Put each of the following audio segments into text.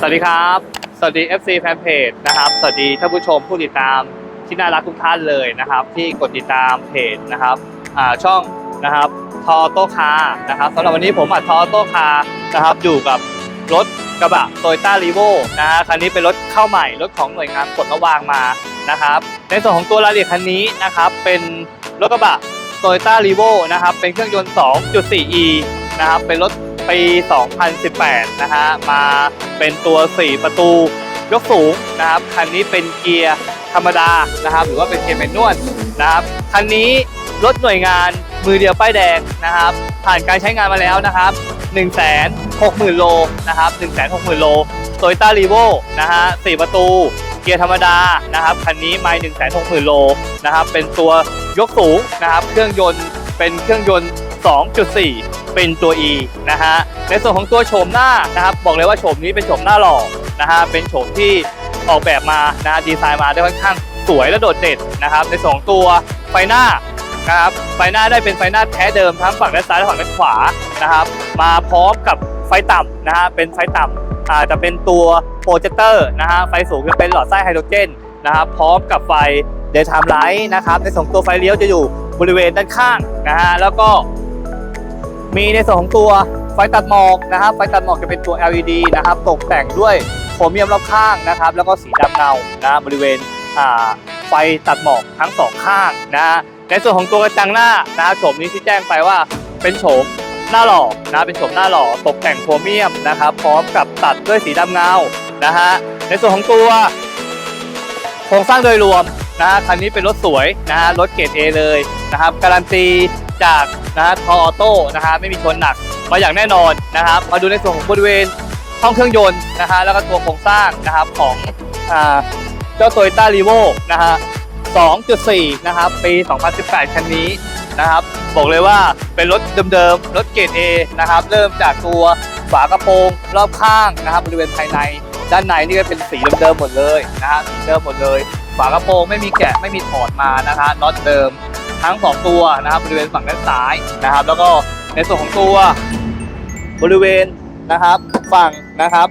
สวัสดีครับ สวัสดี FC แฟนเพจนะครับ สวัสดีท่านผู้ชมผู้ติดตามที่น่ารักทุกท่านเลยนะครับ ที่กดติดตามเพจนะครับอ่าช่องนะครับทอโตคานะครับสำหรับวันนี้ผมอัดทอโตคานะครับอยู่กับรถกระบะโตโยต้ารีโวนะฮะคันนี้เป็นรถเข้าใหม่รถของหน่วยงานกดระวางมานะครับในส่วนของตัวรายละเอียดคันนี้นะครับเป็นรถกระบะโตโยต้ารีโวนะครับเป็นเครื่องยนต์ 2.4e นะครับเป็นรถ ปี 2018 นะฮะ มาเป็นตัว 4 ประตูยกสูงนะครับ คันนี้เป็นเกียร์ธรรมดานะครับ หรือว่าเป็นเกียร์แมนนวลนะครับ คันนี้รถหน่วยงานมือเดียวป้ายแดงนะครับ ผ่านการใช้งานมาแล้วนะครับ 160,000 โลนะครับ 160,000 โลโตโยต้ารีโวนะฮะ4ประตูเกียร์ธรรมดานะครับ คันนี้ไม่160,000 โลนะครับ เป็นตัวยกสูงนะครับ เครื่องยนต์เป็นเครื่องยนต์ 2.4เป็นตัว E นะฮะในส่วนของตัวโฉมหน้านะครับบอกเลยว่าโฉมนี้เป็นโฉมหน้าหล่อนะฮะเป็นโฉมที่ออกแบบมานะฮะดีไซน์มาได้ค่อนข้างสวยและโดดเด่นนะครับ ในส่วนของตัวไฟหน้านะครับไฟหน้าได้เป็นไฟหน้าแท้เดิมทั้งฝั่งด้านซ้ายและฝั่งด้านขวานะครับ มาพร้อมกับไฟต่ำนะฮะเป็นไฟต่ำอาจจะเป็นตัวโปรเจคเตอร์นะฮะไฟสูงจะเป็นหลอดไส้ไฮโดรเจนนะครับพร้อมกับไฟเดย์ไทม์ไลท์นะครับในส่วนของตัวไฟเลี้ยวจะอยู่บริเวณด้านข้างนะฮะแล้วก็ มีในส่วนของตัวไฟตัดหมอกนะครับ ไฟตัดหมอกจะเป็นตัว LED นะครับ ตกแต่งด้วยโครเมียมรอบข้างนะครับ แล้วก็สีดำเงานะบริเวณไฟตัดหมอกทั้งสองข้างนะฮะในส่วนของตัวกระจังหน้านะครับโฉมนี้ที่แจ้งไปว่าเป็นโฉมหน้าหล่อนะเป็นโฉมหน้าหล่อตกแต่งโครเมียมนะครับ พร้อมกับตัดด้วยสีดำเงานะฮะในส่วนของตัวโครงสร้างโดยรวมนะฮะคันนี้เป็นรถสวยนะฮะรถเกรด A เลยนะครับการันตี จากนะฮะทอออโต้นะฮะไม่มีชนหนักมาอย่างแน่นอนนะครับมาดูในส่วนของบริเวณห้องเครื่องยนต์นะฮะแล้วก็ตัวโครงสร้างนะครับของอเจ้าโตโยต้ารีโวนะฮะ2.4 นะครับปี 2018 คันนี้นะครับบอกเลยว่าเป็นรถเดิมๆ รถเกรด A นะครับเริ่มจากตัวฝากระโปรงรอบข้างนะครับบริเวณภายในด้านในนี่ก็เป็นสีเดิมๆหมดเลยนะฮะสีเดิมหมดเลย ฝากระโปรงไม่มีแกะไม่มีถอดมานะฮะน็อตเดิม ทั้งสองตัวนะครับบริเวณฝั่งด้านซ้ายนะครับ แล้วก็ในส่วนของตัวบริเวณนะครับฝั่งนะครับ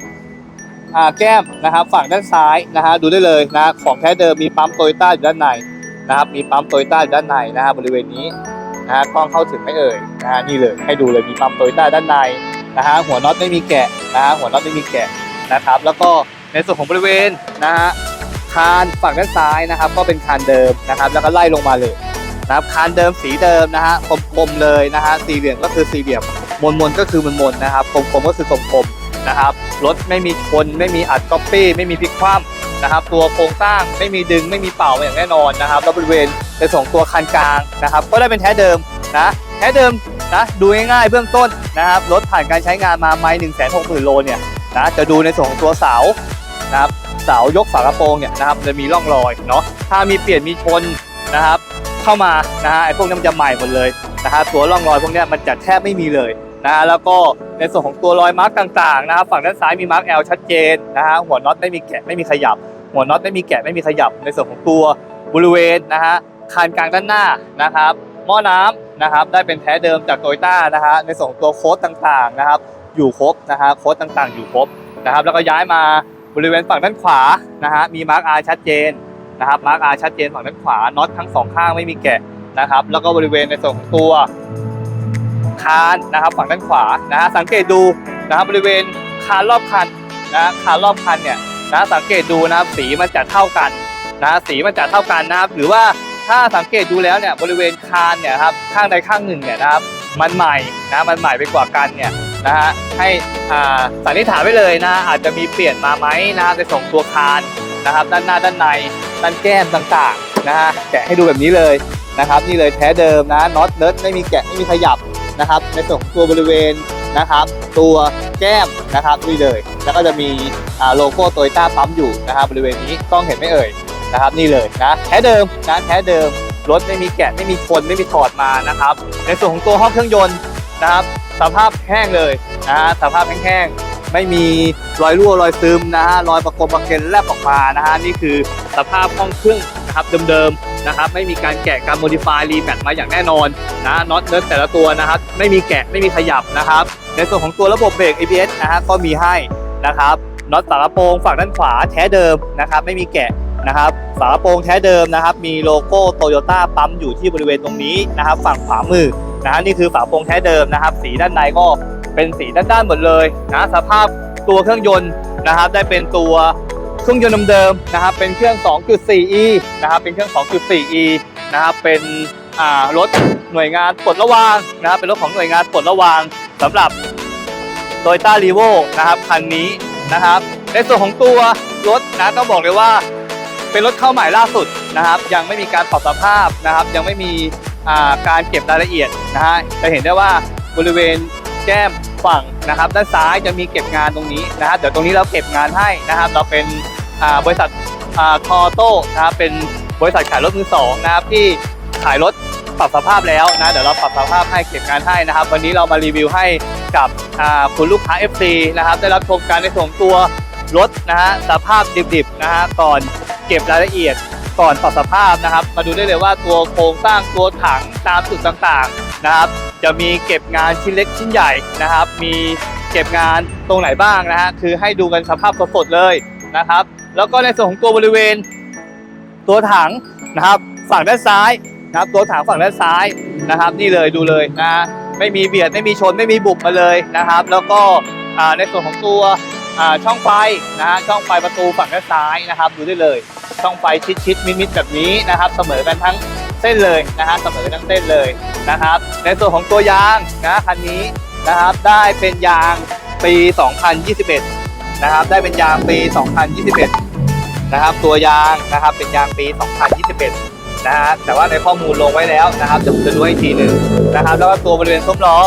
แก้มนะครับฝั่งด้านซ้ายนะฮะดูได้เลยนะของแท้เดิมมีปั๊มโตโยต้าอยู่ด้านในนะครับมีปั๊มโตโยต้าอยู่ด้านในนะฮะบริเวณนี้นะฮะกล้องเข้าถึงไม่เอ่ยนะฮะนี่เลยให้ดูเลยมีปั๊มโตโยต้าด้านในนะฮะหัวน็อตไม่มีแกะนะฮะหัวน็อตไม่มีแกะนะครับ แล้วก็ในส่วนของบริเวณนะฮะคานฝั่งด้านซ้ายนะครับ ก็เป็นคานเดิมนะครับ แล้วก็ไล่ลงมาเลย นะครับคานเดิมสีเดิมนะฮะกลมๆเลยนะฮะสี่เหลี่ยมก็คือสี่เหลี่ยมมนมนก็คือมนมนนะครับกลมๆก็คือกลมๆนะครับรถไม่มีชนไม่มีอัดก๊อปปี้ไม่มีพลิกคว่ำนะครับ ตัวโครงสร้างไม่มีดึงไม่มีเป่าอย่างแน่นอนนะครับแล้วบริเวณในส่วนของตัวคันกลางนะครับ ก็ได้เป็นแท้เดิมนะแท้เดิมนะดูง่ายๆเบื้องต้นนะครับรถผ่านการใช้งานมาไม่หนึ่งแสนหกหมื่นโลเนี่ยนะจะดูในส่วนของตัวเสานะครับเสายกฝากระโปรงเนี่ยนะครับจะมีร่องรอยเนาะถ้ามีเปลี่ยนมีชนนะครับ เข้ามานะฮะไอ้พวกนี้มันจะใหม่หมดเลยนะฮะตัวร่องรอยพวกเนี้ยมันจะแทบไม่มีเลยนะฮะแล้วก็ในส่วนของตัวรอยมาร์กต่างๆนะครับฝั่งด้านซ้ายมีมาร์ก L ชัดเจนนะฮะหัวน็อตไม่มีแกะไม่มีขยับ หัวน็อตไม่มีแกะไม่มีขยับ ในส่วนของตัวบริเวณนะฮะคานกลางด้านหน้านะครับหม้อน้ำนะครับได้เป็นแท้เดิมจากโตโยต้านะฮะในส่วนของตัวโค้ดต่างๆนะครับอยู่ครบนะฮะโค้ดต่างๆ อยู่ครบนะครับแล้วก็ย้ายมาบริเวณฝั่งด้านขวานะฮะมีมาร์กอาชัดเจน นะครับมาร์กอาชัดเจนฝั่งด้านขวาน็อตทั้งสองข้างไม่มีแกะนะครับ แล้วก็บริเวณในส่วนของตัวคานนะครับ ฝั่งด้านขวานะฮะสังเกตดูนะครับบริเวณคานรอบคันนะฮะคานรอบคันเนี่ยนะสังเกตดูนะครับสีมันจะเท่ากันนะสีมันจะเท่ากันนะครับหรือว่าถ้าสังเกตดูแล้วเนี่ยบริเวณคานเนี่ยครับข้างใดข้างหนึ่งเนี่ยนะครับมันใหม่นะมันใหม่ไปกว่ากันเนี่ยนะฮะให้อ่าสันนิษฐานไว้เลยนะอาจจะมีเปลี่ยนมาไหมนะครับในส่งตัวคาน นะครับ ด้านหน้าด้านในด้านแก้มต่างๆนะฮะแกะให้ดูแบบนี้เลยนะครับ นี่เลยแท้เดิมนะน็อตเนิร์ดไม่มีแกะไม่มีขยับนะครับ ในส่วนของตัวบริเวณนะครับ ตัวแก้มนะครับนี่เลย แล้วก็จะมีโลโก้โตโยต้าปั๊มอยู่นะครับบริเวณนี้กล้องเห็นไม่เอ่ยนะครับ นี่เลยนะแท้เดิมนะแท้เดิมรถไม่มีแกะไม่มีชนไม่มีถอดมานะครับ ในส่วนของตัวห้องเครื่องยนต์นะครับสภาพแห้งเลยนะฮะสภาพแห้งๆ ไม่มีรอยรั่วรอยซึมนะฮะรอยประกบประเก็นแลบออกมานะฮะนี่คือสภาพห้องเครื่องนะครับเดิมๆนะครับไม่มีการแกะการโมดิฟายรีแมทมาอย่างแน่นอนนะน็อตเนิร์ดแต่ละตัวนะครับไม่มีแกะไม่มีขยับนะครับ ในส่วนของตัวระบบเบรก ABS นะฮะก็มีให้นะครับน็อตฝากระโปรงฝั่งด้านขวาแท้เดิมนะครับไม่มีแกะนะครับฝากระโปรงแท้เดิมนะครับ มีโลโก้โตโยต้าปั๊มอยู่ที่บริเวณตรงนี้นะครับ ฝั่งขวามือนะฮะนี่คือฝากระโปรงแท้เดิมนะครับ สีด้านในก็ เป็นสีด้านๆหมดเลยนะสภาพตัวเครื่องยนต์นะครับได้เป็นตัวเครื่องยนต์เดิมๆนะครับเป็นเครื่อง 2.4e นะครับเป็นเครื่อง 2.4e นะครับเป็นรถหน่วยงานปลดระวางนะครับเป็นรถของหน่วยงานปลดระวางสำหรับโตโยต้ารีโวนะครับคันนี้นะครับในส่วนของตัวรถนะต้องบอกเลยว่า เป็นรถเข้าใหม่ล่าสุดนะครับยังไม่มีการปรับสภาพนะครับยังไม่มีการเก็บรายละเอียดนะฮะจะเห็นได้ว่าบริเวณแก้ม ฝั่งนะครับด้านซ้ายจะมีเก็บงานตรงนี้นะฮะเดี๋ยวตรงนี้เราเก็บงานให้นะครับเราเป็นบริษัทอ่าทอโต้นะครับเป็นบริษัทขายรถมือสองนะครับที่ขายรถปรับสภาพแล้วนะเดี๋ยวเราปรับสภาพให้เก็บงานให้นะครับ วันนี้เรามารีวิวให้กับคุณลูกค้า FC นะครับได้รับชมการในส่งตัวรถนะฮะสภาพดิบๆนะฮะก่อนเก็บรายละเอียดก่อนปรับสภาพนะครับ มาดูได้เลยว่าตัวโครงสร้างตัวถังตามจุดต่างๆ นะครับจะมีเก็บงานชิ้นเล็กชิ้นใหญ่นะครับ มีเก็บงานตรงไหนบ้างนะฮะคือให้ดูกันสภาพสดๆเลยนะครับ แล้วก็ในส่วนของตัวบริเวณ ตัวถังนะครับฝั่งด้านซ้ายนะครับตัวถังฝั่งด้านซ้ายนะครับ นี่เลยดูเลยนะไม่มีเบียดไม่มีชนไม่มีบุบมาเลยนะครับ แล้วก็ในส่วนของตัวช่องไฟนะฮะช่องไฟประตูฝั่งด้านซ้ายนะครับ ดูได้เลย ช่องไฟชิดๆมิดๆแบบนี้นะครับ เสมอกันทั้งเส้นเลยนะฮะเสมอกันทั้งเส้นเลยนะครับ ในส่วนของตัวยางนะคันนี้นะครับได้เป็นยางปี 2021 นะครับ ได้เป็นยางปี 2021 นะครับ ตัวยางนะครับเป็นยางปี 2021 นะฮะแต่ว่าในข้อมูลลงไว้แล้วนะครับจะผมจะดูให้ทีหนึ่งนะครับ แล้วก็ตัวบริเวณซุ้มล้อ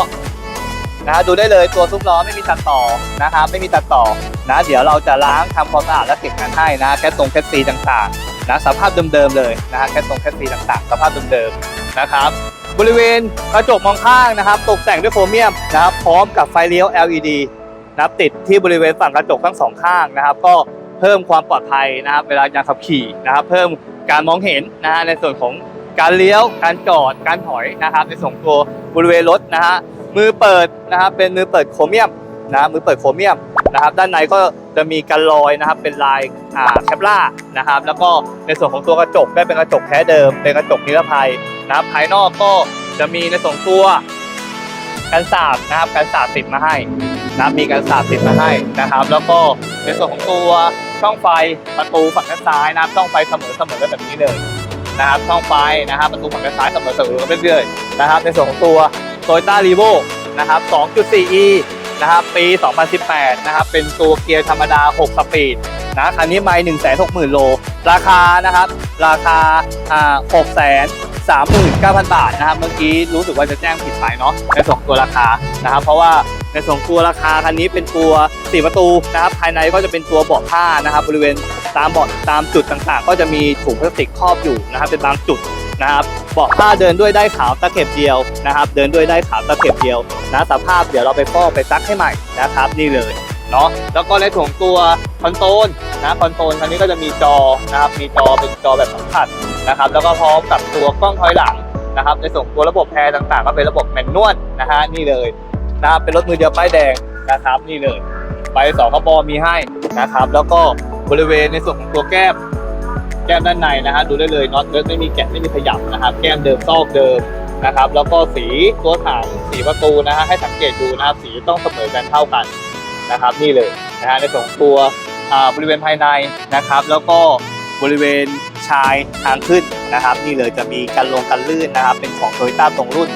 นะฮะดูได้เลยตัวซุ้มล้อไม่มีตัดต่อนะครับไม่มีตัดต่อนะเดี๋ยวเราจะล้างทำความสะอาดและเก็บงานให้นะแคสตรงแคสซีต่างๆนะสภาพเดิมๆเลยนะฮะแคสตรงแคสซีต่างๆ สภาพเดิมๆนะครับบริเวณกระจกมองข้างนะครับ ตกแต่งด้วยโครเมียมนะครับพร้อมกับไฟเลี้ยว LED นะครับติดที่บริเวณฝั่งกระจกทั้งสองข้างนะครับ ก็เพิ่มความปลอดภัยนะครับ เวลาการขับขี่นะครับ เพิ่มการมองเห็นนะฮะในส่วนของการเลี้ยวการจอดการถอยนะครับ ในส่วนตัวบริเวณรถนะฮะ มือเปิดนะครับเป็นมือเปิดโครเมียมนะมือเปิดโครเมียมนะครับด้านในก็จะมีกันรอยนะครับเป็นลายอ่าแคปล่านะครับแล้วก็ในส่วนของตัวกระจกได้เป็นกระจกแท้เดิม เป็นกระจกนิรภัยนะครับภายนอกก็จะมีในส่วนของตัวกันสาบนะครับกันสาบติดมาให้นะครับมีกันสาบติดมาให้นะครับ แล้วก็ในส่วนของตัวช่องไฟประตูฝั่งด้านซ้ายนะครับช่องไฟเสมอเสมอแบบนี้เลยนะครับช่องไฟนะครับประตูฝั่งด้านซ้ายเสมอเสมอกันเรื่อยๆนะครับ ในส่วนของตัว Toyota r e v o นะครับ 2.4e นะครับ ปี 2018 นะครับ เป็นตัวเกียร์ธรรมดา 6 สปีดนะคันนี้ไม่160,000 โล ราคานะครับ ราคาอ่า6 39,000 บาทนะครับ เมื่อกี้รู้สึกว่าจะแจ้งผิดไปเนาะในส่วนของตัวราคานะครับ เพราะว่าในส่วนของตัวราคาคันนี้เป็นตัว 4 ประตูนะครับ ภายในก็จะเป็นตัวเบาะผ้านะครับ บริเวณตามเบาะตามจุดต่างๆ ก็จะมีถุงพลาสติกครอบอยู่นะครับ เป็นบางจุด นะครับเบาะผ้าเดินด้วยได้ขาวตะเข็บเดียวนะครับ เดินด้วยได้ขาวตะเข็บเดียวนะสภาพเดี๋ยวเราไปฟอกไปซักให้ใหม่นะครับ นี่เลยเนาะแล้วก็ในส่งตัวคอนโซลนะคอนโซลคันนี้ก็จะมีจอนะครับมีจอเป็นจอแบบสัมผัสนะครับ แล้วก็พร้อมกับตัวกล้องถอยหลังนะครับ ในส่วนของตัวระบบแอร์ต่างๆ ก็เป็นระบบแมนนวลนะฮะนี่เลยนะครับเป็นรถมือเดียวป้ายแดงนะครับ นี่เลยไฟสองกระบอมีให้นะครับ แล้วก็บริเวณในส่วนของตัวแก้ม แก้มด้านในนะฮะดูได้เลยน็อตเลิศไม่มีแกะไม่มีขยับนะครับแก้มเดิมซอกเดิมนะครับ แล้วก็สีตัวถังสีประตูนะฮะให้สังเกตดูนะครับสีต้องเสมอกันเท่ากันนะครับนี่เลยนะฮะในส่วนของตัวอ่าบริเวณภายในนะครับ แล้วก็บริเวณชายทางขึ้นนะครับ นี่เลยจะมีกันลงกันลื่นนะครับ เป็นของโตโยต้าตรงรุ่น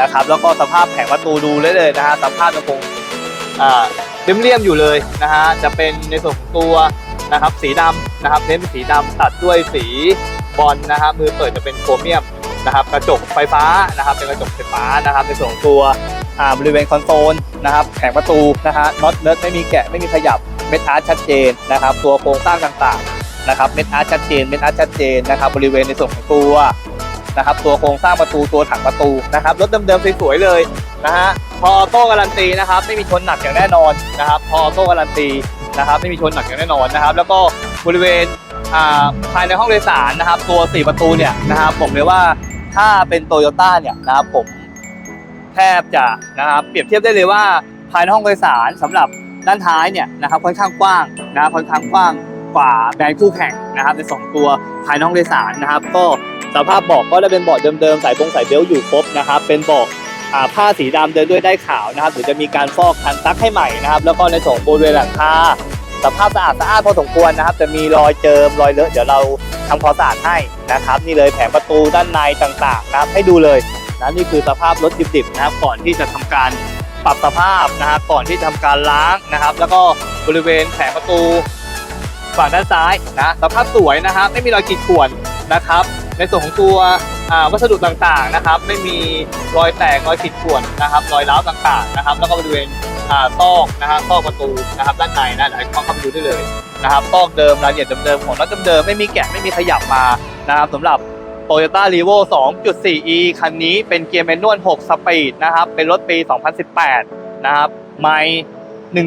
นะครับ แล้วก็สภาพแผงประตูดูเลยเลยนะฮะสภาพยังคงอ่าเรียมๆอยู่เลยนะฮะจะเป็นในส่วนของตัว นะครับ สีดำนะครับเน้นเป็นสีดำตัดด้วยสีบอลนะครับมือเปิดจะเป็นโครเมียมนะครับกระจกไฟฟ้านะครับเป็นกระจกไฟฟ้านะครับในส่วนของตัวอ่าบริเวณคอนโซลนะครับแผงประตูนะฮะน็อตเนิร์ดไม่มีแกะไม่มีขยับเม็ดอาร์ตชัดเจนนะครับตัวโครงสร้างต่างๆนะครับเม็ดอาร์ตชัดเจนเม็ดอาร์ตชัดเจนนะครับบริเวณในส่วนของตัวนะครับตัวโครงสร้างประตูตัวถังประตูนะครับรถเดิมๆสวยๆเลยนะฮะพอโต้การันตีนะครับไม่มีชนหนักอย่างแน่นอนนะครับพอออโต้การันตี นะครับไม่มีชนหนักอย่างแน่นอนนะครับ แล้วก็บริเวณภายในห้องโดยสารนะครับ ตัว 4 ประตูเนี่ยนะครับผมเลยว่าถ้าเป็นโตโยต้าเนี่ยนะครับผมแทบจะนะครับเปรียบเทียบได้เลยว่าภายในห้องโดยสารสำหรับด้านท้ายเนี่ยนะครับค่อนข้างกว้างนะค่อนข้างกว้างกว่าแบรนด์คู่แข่งนะครับในสองตัวภายในห้อกโดยสารนะครับ ก็สภาพเบาะก็ได้เป็นเบาะเดิมๆสายบงสายเบลต์อยู่ครบนะครับ เป็นเบาะ ผ้าสีดำเดินด้วยได้ขาวนะครับหรือจะมีการฟอกคันซักให้ใหม่นะครับ แล้วก็ในส่วนบริเวณหลังคาสภาพสะอาดสะอาดพอสมควรนะครับ จะมีรอยเจิมรอยเลอะเดี๋ยวเราทำความสะอาดให้นะครับ นี่เลยแผงประตูด้านในต่างๆนะครับ ให้ดูเลยนะนี่คือสภาพรถดิบๆนะครับก่อนที่จะทำการปรับสภาพนะครับก่อนที่จะทำการล้างนะครับ แล้วก็บริเวณแผงประตูฝั่งด้านซ้ายนะสภาพสวยนะครับ ไม่มีรอยขีดข่วนนะครับ ในส่วนของตัว วัสดุต่างๆนะครับ ไม่มีรอยแตกรอยขีดข่วนนะครับรอยร้าวต่างๆนะครับ แล้วก็บริเวณซอกนะฮะซอกประตูนะครับด้านในนะเดี๋ยวให้เข้าไปดูได้เลยนะครับซอกเดิมรายละเอียดเดิมๆของน็อตเดิมๆไม่มีแกะไม่มีขยับมานะครับสำหรับ Toyota r e v o 2.4e คันนี้เป็นเกียร์แมนนวล 6 สปีดนะครับ เป็นรถปี 2018 นะครับ ไม่1 6 0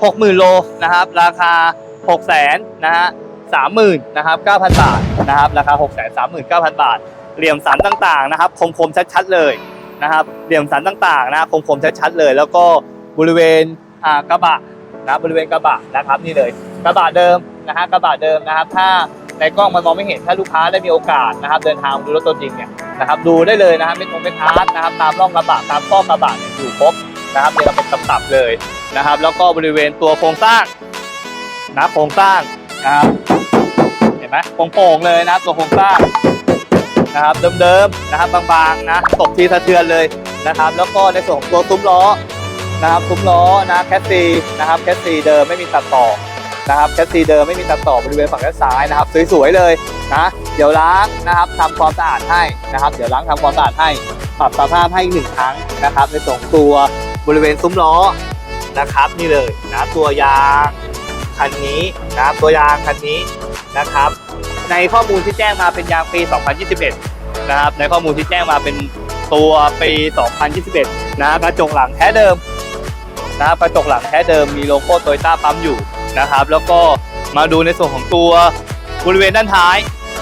0 0 0 โลนะครับ ราคา 6 0 0 0 0นะฮะ30,000นะครับ9,000 บาทนะครับ ราคา 6 3 9 0 0 0 บาท เหลี่ยมสันต่างๆนะครับคมๆชัดๆเลยนะครับ เหลี่ยมสันต่างๆนะคมๆชัดๆเลย แล้วก็บริเวณกระบะนะบริเวณกระบะนะครับนี่เลยกระบะเดิมนะฮะกระบะเดิมนะครับ ถ้าในกล้องมันมองไม่เห็นถ้าลูกค้าได้มีโอกาสนะครับ เดินทางดูรถตัวจริงเนี่ยนะครับดูได้เลยนะครับเป็นตรงเป็นอาร์ตนะครับ ตามร่องกระบะตามซอกกระบะเนี่ยอยู่ครบนะครับเนี่ยเราเป็นตับๆเลยนะครับ แล้วก็บริเวณตัวโครงสร้างนะโครงสร้างนะครับเห็นไหมโป่งๆเลยนะตัวโครงสร้าง นะครับเดิมๆนะครับบางๆนะตกทีสะเทือนเลยนะครับ แล้วก็ในส่วนของตัวซุ้มล้อนะครับซุ้มล้อนะแคสซีนะครับแคสซีเดิมไม่มีตัดต่อนะครับแคสซีเดิมไม่มีตัดต่อบริเวณฝั่งด้านซ้ายนะครับสวยๆเลยนะเดี๋ยวล้างนะครับทำความสะอาดให้นะครับ เดี๋ยวล้างทำความสะอาดให้ปรับสภาพให้หนึ่งครั้งนะครับ ในส่วนของตัวบริเวณซุ้มล้อนะครับนี่เลยนะตัวยางคันนี้นะครับตัวยางคันนี้นะครับ ในข้อมูลที่แจ้งมาเป็นยางปี 2021 นะครับ ในข้อมูลที่แจ้งมาเป็นตัวปี 2021 นะกระจกหลังแท้เดิมนะครับกระจกหลังแท้เดิมมีโลโก้โตโยต้าปั๊มอยู่นะครับ แล้วก็มาดูในส่วนของตัวบริเวณด้านท้าย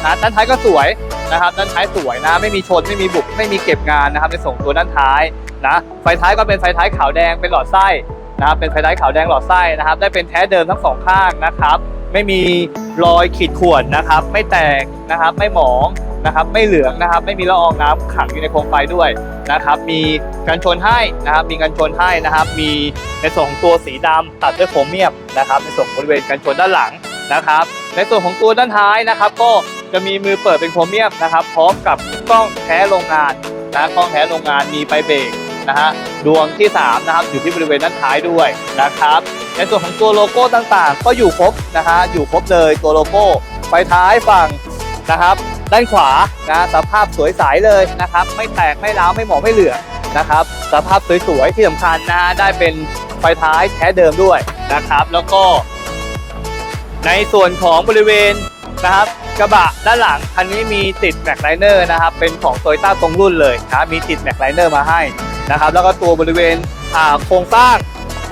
นะด้านท้ายก็สวยนะครับ ด้านท้ายสวยนะ ไม่มีชน ไม่มีบุบไม่มีเก็บงานนะครับ ในส่วนของตัวด้านท้ายนะ ไฟท้ายก็เป็นไฟท้ายขาวแดงเป็นหลอดไส้นะครับ เป็นไฟท้ายขาวแดงหลอดไส้นะครับ ได้เป็นแท้เดิมทั้งสองข้างนะครับ ไม่มีรอยขีดข่วนนะครับ ไม่แตกนะครับ ไม่หมองนะครับ ไม่เหลืองนะครับ ไม่มีละอองน้ำขังอยู่ในโคมไฟด้วยนะครับ มีกันชนให้นะครับ มีกันชนให้นะครับ มีในส่วนของตัวสีดำตัดด้วยโครเมียมนะครับ ในส่วนบริเวณกันชนด้านหลังนะครับ ในส่วนของตัวด้านท้ายนะครับ ก็จะมีมือเปิดเป็นโครเมียมนะครับ พร้อมกับกล้องแท้โรงงานนะกล้องแท้โรงงานมีไฟเบรก นะฮะดวงที่ 3 นะครับ อยู่ที่บริเวณด้านท้ายด้วยนะครับ ในส่วนของตัวโลโก้ต่างๆ ก็อยู่ครบนะฮะอยู่ครบเลยตัวโลโก้ไฟท้ายฝั่งนะครับ ด้านขวานะสภาพสวยใสเลยนะครับ ไม่แตกไม่ร้าวไม่หมองไม่เหลืองนะครับ สภาพสวยๆที่สำคัญนะฮะได้เป็นไฟท้ายแท้เดิมด้วยนะครับ แล้วก็ในส่วนของบริเวณนะครับกระบะด้านหลังคันนี้มีติดแม็กไลเนอร์นะครับเป็นของโตโยต้าตรงรุ่นเลยนะมีติดแม็กไลเนอร์มาให้ นะครับ แล้วก็ตัวบริเวณโครงสร้าง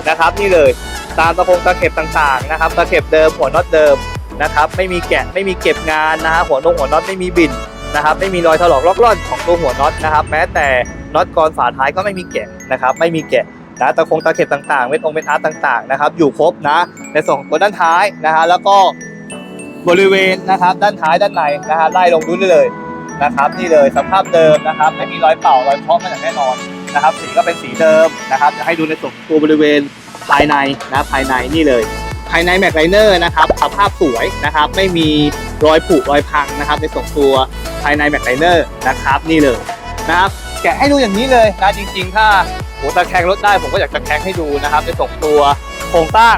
นะครับ นี่เลยตามตะพงตะเข็บต่างๆนะครับตะเข็บเดิมหัวน็อตเดิมนะครับ ไม่มีแกะไม่มีเก็บงานนะฮะหัวนงหัวน็อตไม่มีบินนะครับ ไม่มีรอยถลอกลอกล่อนของตัวหัวน็อตนะครับ แม้แต่น็อตกรฝาท้ายก็ไม่มีแกะนะครับ ไม่มีแกะนะตะคงตะเข็บต่างๆเม็ดองเม็ดอาร์ตต่างๆนะครับ อยู่ครบนะในส่วนของตัวด้านท้ายนะฮะแล้วก็บริเวณนะครับ ด้านท้ายด้านในนะฮะไล่ลงดูได้เลยนะครับ นี่เลยสภาพเดิมนะครับ ไม่มีรอยเป่ารอยเคาะมาอย่างแน่นอน นะครับ สีก็เป็นสีเดิมนะครับจะให้ดูในส่วนของตัวบริเวณภายในนะภายในนี่เลย ภายในแม็กไลเนอร์นะครับสภาพสวยนะครับไม่มีรอยผุรอยพังนะครับ ในส่วนตัวภายในแม็กไลเนอร์นะครับนี่เลยนะครับแกะให้ดูอย่างนี้เลยนะจริง ๆ ถ้าโหตะแคงรถได้ผมก็อยากจะแคงให้ดูนะครับในส่วนตัวโครงสร้าง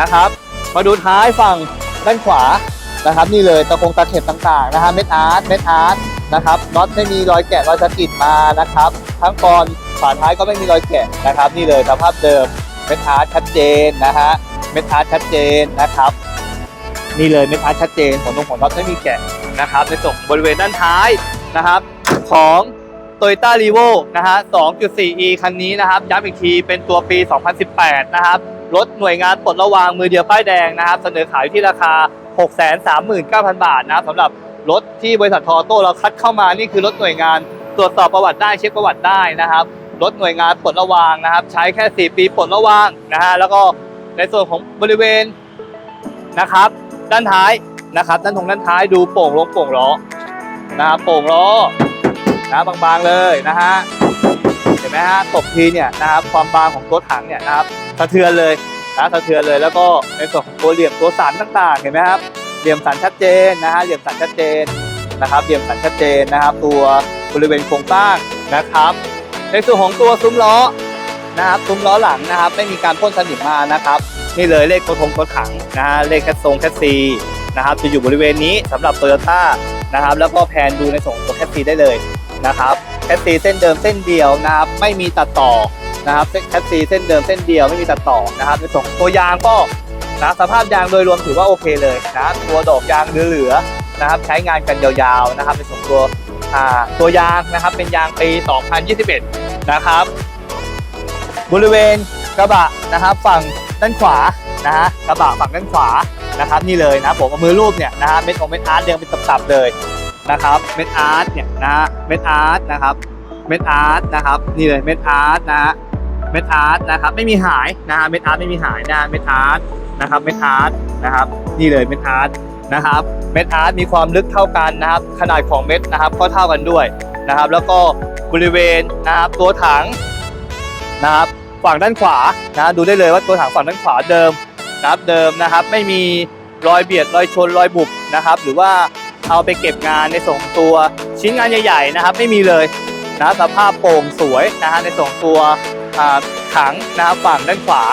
นะครับ มาดูท้ายฝั่งด้านขวา นะครับนี่เลยตะคงตะเข็บต่างๆนะฮะเม็ดอาร์ตเม็ดอาร์ตนะครับน็อตไม่มีรอยแกะรอยสะกิดมานะครับ ทั้งกรฝาท้ายก็ไม่มีรอยแกะนะครับ นี่เลยสภาพเดิมเม็ดอาร์ตชัดเจนนะฮะเม็ดอาร์ตชัดเจนนะครับนี่เลยเม็ดอาร์ตชัดเจนของตรงของน็อตไม่มีแกะนะครับ ในส่วนบริเวณด้านท้ายนะครับ ของ Toyota r e v o นะฮะ 2.4e คันนี้นะครับ ย้ำอีกทีเป็นตัวปี 2018 นะครับ รถหน่วยงานปลดระวางมือเดียวป้ายแดงนะครับ เสนอขายที่ราคา 639,000 บาทนะครับสำหรับรถที่บริษัททอโต้เราคัดเข้ามานี่คือรถหน่วยงานตรวจสอบประวัติได้เช็คประวัติได้นะครับรถหน่วยงานปลดระวางนะครับ ใช้แค่ 4 ปีปลดระวางนะฮะแล้วก็ในส่วนของบริเวณนะครับ ด้านท้ายนะครับ ด้านทงด้านท้ายดูโป่งลงโป่งล้อนะครับโป่งล้อนะบางๆเลยนะฮะเห็นไหมฮะตบทีเนี่ยนะครับความบางของตัวถังเนี่ยนะครับสะเทือนเลย นะสะเทือนเลยแล้วก็ในส่วนของตัวเหลี่ยมตัวสันต่างๆ เห็นไหมครับเหลี่ยมสันชัดเจนนะฮะเหลี่ยมสันชัดเจนนะครับเหลี่ยมสันชัดเจนนะครับ ตัวบริเวณโครงสร้างนะครับ ในส่วนของตัวซุ้มล้อนะครับซุ้มล้อหลังนะครับ ไม่มีการพ่นสนิมมานะครับนี่เลยเลขตัวทงตัวถังนะฮะเลขแคสทรงแคสซีนะครับจะอยู่บริเวณนี้สำหรับโตโยต้านะครับแล้วก็แพนดูในส่วนของตัวแคสซีได้เลยนะครับแคสซีเส้นเดิมเส้นเดียวนะครับไม่มีตัดต่อ นะครับแคสซีเส้นเดิมเส้นเดียวไม่มีตัดต่อนะครับในส่วนของตัวยางก็นะสภาพยางโดยรวมถือว่าโอเคเลยนะตัวดอกยางเหลือๆนะครับใช้งานกันยาวๆนะครับในส่วนของตัวอ่าตัวยางนะครับเป็นยางปี 2021 นะครับ บริเวณกระบะนะครับฝั่งด้านขวานะฮะกระบะฝั่งด้านขวานะครับนี่เลยนะผมเอามือรูปเนี่ยนะฮะเม็ดของเม็ดอาร์ตเรียงเป็นตับๆเลยนะครับเม็ดอาร์ตเนี่ยนะเม็ดอาร์ตนะครับเม็ดอาร์ตนะครับนี่เลยเม็ดอาร์ตนะฮะ เม็ดอาร์ตนะครับไม่มีหายนะฮะเม็ดอาร์ตไม่มีหายนะเม็ดอาร์ตนะครับเม็ดอาร์ตนะครับนี่เลยเม็ดอาร์ตนะครับเม็ดอาร์ตมีความลึกเท่ากันนะครับขนาดของเม็ดนะครับก็เท่ากันด้วยนะครับ แล้วก็บริเวณนะครับตัวถังนะครับฝั่งด้านขวานะดูได้เลยว่าตัวถังฝั่งด้านขวาเดิมนะครับเดิมนะครับไม่มีรอยเบียดรอยชนรอยบุบนะครับ หรือว่าเอาไปเก็บงานในส่งตัวชิ้นงานใหญ่ ๆ นะครับ ไม่มีเลยนะสภาพโปร่งสวยนะฮะในส่งตัว ถังนะครับฝั่งด้านขวา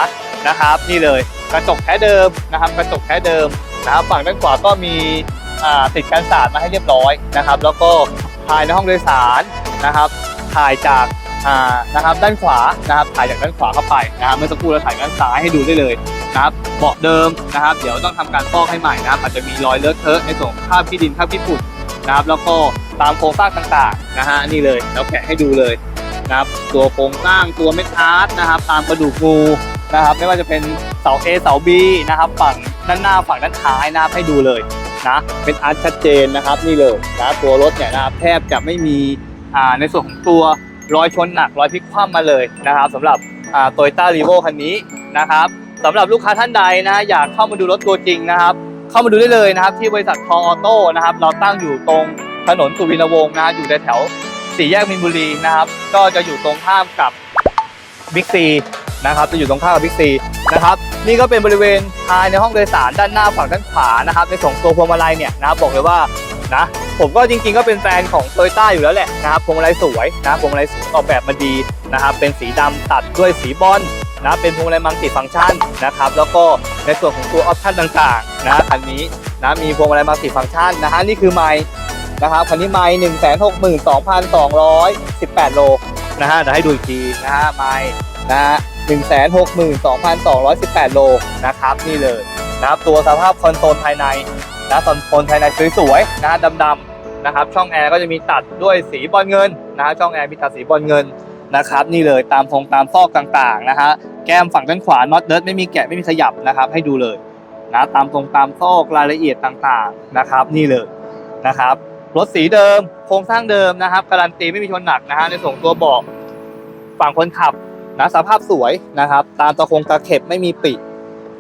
นะครับ นี่เลยกระจกแท้เดิมนะครับ กระจกแท้เดิมนะครับฝั่งด้านขวาก็มีติดกันสาดมาให้เรียบร้อยนะครับ แล้วก็ภายในห้องโดยสารนะครับ ถ่ายจากนะครับด้านขวานะครับถ่ายจากด้านขวาเข้าไปนะครับเมื่อสักครู่เราถ่ายด้านซ้ายให้ดูได้เลยนะครับเบาะเดิมนะครับ เดี๋ยวต้องทำการฟอกให้ใหม่นะครับอาจจะมีรอยเลอะเทอะในส่วนของคราบที่ดินคราบที่ฝุ่นนะครับ แล้วก็ตามโครงสร้างต่างๆนะฮะนี่เลยเราแกะให้ดูเลย นะครับตัวโครงสร้างตัวเม็ดอาร์ตนะครับ ตามกระดูกงูนะครับ ไม่ว่าจะเป็นเสา A เสา B นะครับ ฝั่งด้านหน้าฝั่งด้านท้ายนะครับให้ดูเลยนะเป็นอาร์ตชัดเจนนะครับนี่เลยนะตัวรถเนี่ยนะครับแทบจะไม่มีในส่วนของตัวรอยชนหนักรอยพลิกคว่ำมาเลยนะครับสำหรับโตโยต้ารีโวคันนี้นะครับสำหรับลูกค้าท่านใดนะอยากเข้ามาดูรถตัวจริงนะครับ เข้ามาดูได้เลยนะครับ ที่บริษัททออโต้นะครับ เราตั้งอยู่ตรงถนนสุวินทวงศ์นะอยู่ในแถว สี่แยกมินบุรีนะครับ ก็จะอยู่ตรงข้ามกับบิ๊กซีนะครับ จะอยู่ตรงข้ามกับบิ๊กซีนะครับ นี่ก็เป็นบริเวณภายในห้องโดยสารด้านหน้าฝั่งด้านขวานะครับ ในส่วนตัวพวงมาลัยเนี่ยนะครับบอกเลยว่านะผมก็จริงๆก็เป็นแฟนของโตโยต้าอยู่แล้วแหละนะครับพวงมาลัยสวยนะพวงมาลัยออกแบบมาดีนะครับเป็นสีดำตัดด้วยสีบอลนะเป็นพวงมาลัยมัลติฟังก์ชันนะครับแล้วก็ในส่วนของตัวออปชั่นต่างๆนะคันนี้นะมีพวงมาลัยมัลติฟังก์ชันนะฮะนี่คือไมค์ นะครับคันนี้ไมค์หนึ่งแสนหกหมื่นสองพันสองร้อยสิบแปดโลนะฮะเดี๋ยวให้ดูอีกทีนะฮะไมค์นะฮะหนึ่งแสนหกหมื่นสองพันสองร้อยสิบแปดโลนะครับนี่เลยนะครับตัวสภาพคอนโซลภายในนะคอนโซลภายในสวยๆนะฮะดำๆนะครับช่องแอร์ก็จะมีตัดด้วยสีบอลเงินนะฮะช่องแอร์มีตัดสีบอลเงินนะครับนี่เลยตามทรงตามซอกต่างๆนะฮะแก้มฝั่งด้านขวาน็อตเดิร์ไม่มีแกะไม่มีขยับนะครับให้ดูเลยนะตามตรงตามซอกรายละเอียดต่างๆนะครับ นี่เลยนะครับ รถสีเดิม โครงสร้างเดิมนะครับ การันตีไม่มีชนหนักนะฮะในส่วนตัวเบาะฝั่งคนขับนะสภาพสวยนะครับ ตามตะคงตะเข็บไม่มีปิ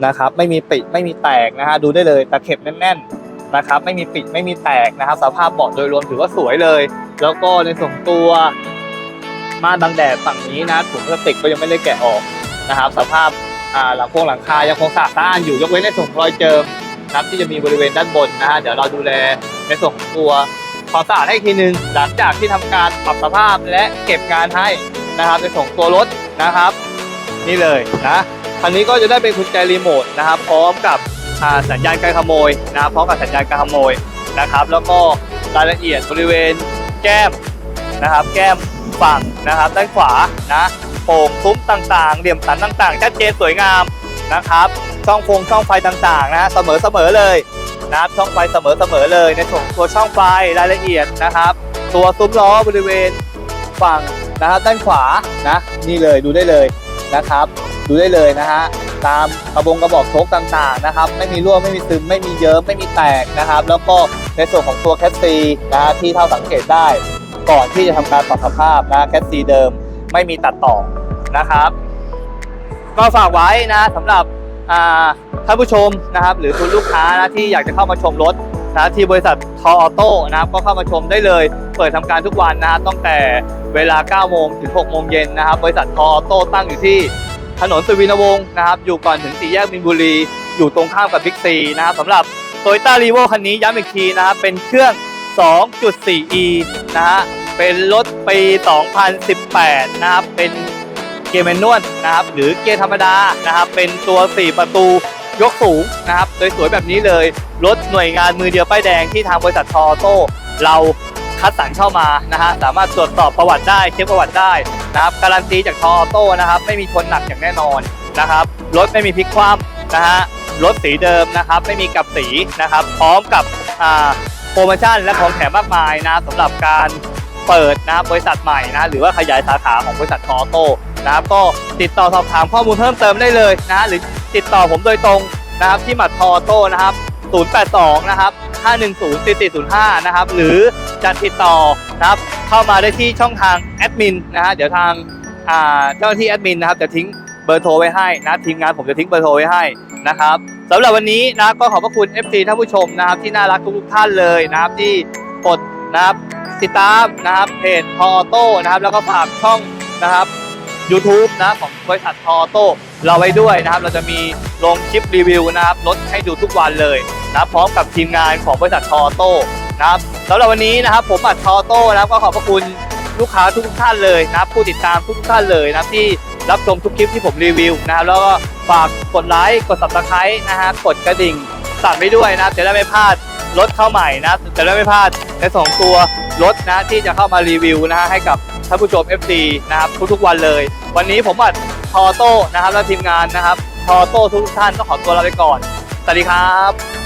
นะครับ ไม่มีปิไม่มีแตกนะฮะดูได้เลยตะเข็บแน่นๆนะครับ ไม่มีปิดไม่มีแตกนะครับ สภาพเบาะโดยรวมถือว่าสวยเลย แล้วก็ในส่งตัวม่านบังแดดฝั่งนี้นะถุงพลาสติกก็ยังไม่ได้แกะออกนะครับ สภาพหลังโครงหลังคายังคงสะอาดสะอ้านอยู่ยกเว้นในส่วนของรอยเจิมนะครับที่จะมีบริเวณด้านบนนะฮะเดี๋ยวเราดูแลในส่วนของตัว ความสะอาดให้อีกทีนึง หลังจากที่ทำการปรับสภาพและเก็บงานให้นะครับในส่วนของตัวรถนะครับ นี่เลยนะคันนี้ก็จะได้เป็นกุญแจรีโมทนะครับ พร้อมกับสัญญาณการขโมยนะพร้อมกับสัญญาณการขโมยนะครับ แล้วก็รายละเอียดบริเวณแก้มนะครับ แก้มฝั่งนะครับ ด้านขวานะโป่งซุ้มต่างๆ เหลี่ยมสันต่างๆชัดเจนสวยงามนะครับช่องฟงช่องไฟต่างๆนะเสมอเสมอๆเลย นะครับช่องไฟเสมอๆเลยในส่วนของตัวช่องไฟรายละเอียดนะครับ ตัวซุ้มล้อบริเวณฝั่งนะครับด้านขวานะนี่เลยดูได้เลยนะครับ ดูได้เลยนะฮะตามกระบงกระบอกโชคต่างๆนะครับ ไม่มีรั่วไม่มีซึมไม่มีเยิ้มไม่มีแตกนะครับ แล้วก็ในส่วนของตัวแคสซีนะฮะที่เท่าสังเกตได้ ก่อนที่จะทำการปรับสภาพนะแคสซีเดิมไม่มีตัดต่อนะครับ ก็ฝากไว้นะสำหรับ ท่านผู้ชมนะครับ หรือคุณลูกค้านะที่อยากจะเข้ามาชมรถนะที่บริษัททออโต้นะครับก็เข้ามาชมได้เลย เปิดทำการทุกวันนะฮะตั้งแต่เวลา 9 โมงถึง 6 โมงเย็นนะครับ บริษัททออโต้ตั้งอยู่ที่ถนนสุวินวงศ์นะครับ อยู่ก่อนถึงสี่แยกมินบุรี อยู่ตรงข้ามกับบิ๊กซีนะครับสำหรับโตโยต้ารีโวคันนี้ย้ำอีกทีนะครับ เป็นเครื่อง 2.4e นะฮะเป็นรถปี 2018 นะครับ เป็น เกียร์แมนนวลนะครับหรือเกียร์ธรรมดานะครับเป็นตัว 4 ประตูยกสูงนะครับสวยๆแบบนี้เลยรถหน่วยงานมือเดียวป้ายแดงที่ทางบริษัททอโต้เราคัดสรรเข้ามานะฮะสามารถตรวจสอบประวัติได้เช็คประวัติได้นะครับการันตีจากทอโต้นะครับไม่มีชนหนักอย่างแน่นอนนะครับรถไม่มีพลิกคว่ำนะฮะรถสีเดิมนะครับไม่มีกลับสีนะครับพร้อมกับโปรโมชั่นและของแถมมากมายนะสำหรับการเปิดนะรบบริษัทใหม่นะหรือว่าขยายสาขาของบริษัททอโต้ นะครับก็ติดต่อสอบถามข้อมูลเพิ่มเติมได้เลยนะหรือติดต่อผมโดยตรงนะครับที่หมัดทอโต้นะครับ 082 นะครับ 510 4405 นะครับ หรือจะติดต่อนะครับเข้ามาได้ที่ช่องทางแอดมินนะฮะเดี๋ยวทางเจ้าหน้าที่แอดมินนะครับจะทิ้งเบอร์โทรไว้ให้นะทีมงานผมจะทิ้งเบอร์โทรไว้ให้นะครับสำหรับวันนี้นะก็ขอบพระคุณ FC ท่านผู้ชมนะครับที่น่ารักทุกท่านเลยนะครับที่กดนะครับติดตามนะครับเพจทอโต้นะครับแล้วก็ฝากช่องนะครับ YouTube นะของบริษัททอโต้เราไว้ด้วยนะครับ เราจะมีลงคลิปรีวิวนะครับรถให้ดูทุกวันเลยนะรพร้อมกับทีมงานของบริษัททอโต้นะครับสำหรับวันนี้นะครับผมอัดทอโต้นะครับก็ขอบพระคุณลูกค้าทุกท่านเลยนะครับผู้ติดตามทุกท่านเลยนะครับที่รับชมทุกคลิปที่ผมรีวิวนะครับแล้วก็ฝากกดไลค์กด subscribe นะฮะกดกระดิ่งสั่นไปด้วยนะจะได้ไม่พลาดรถเข้าใหม่นะจะได้ไม่พลาดในสองตัวรถนะที่จะเข้ามารีวิวนะฮะให้กับ ท่านผู้ชม FC นะครับทุกๆวันเลย วันนี้ผมอัดทอโต้นะครับและทีมงานนะครับทอโต้ทุกท่านต้องขอตัวลาไปก่อนสวัสดีครับ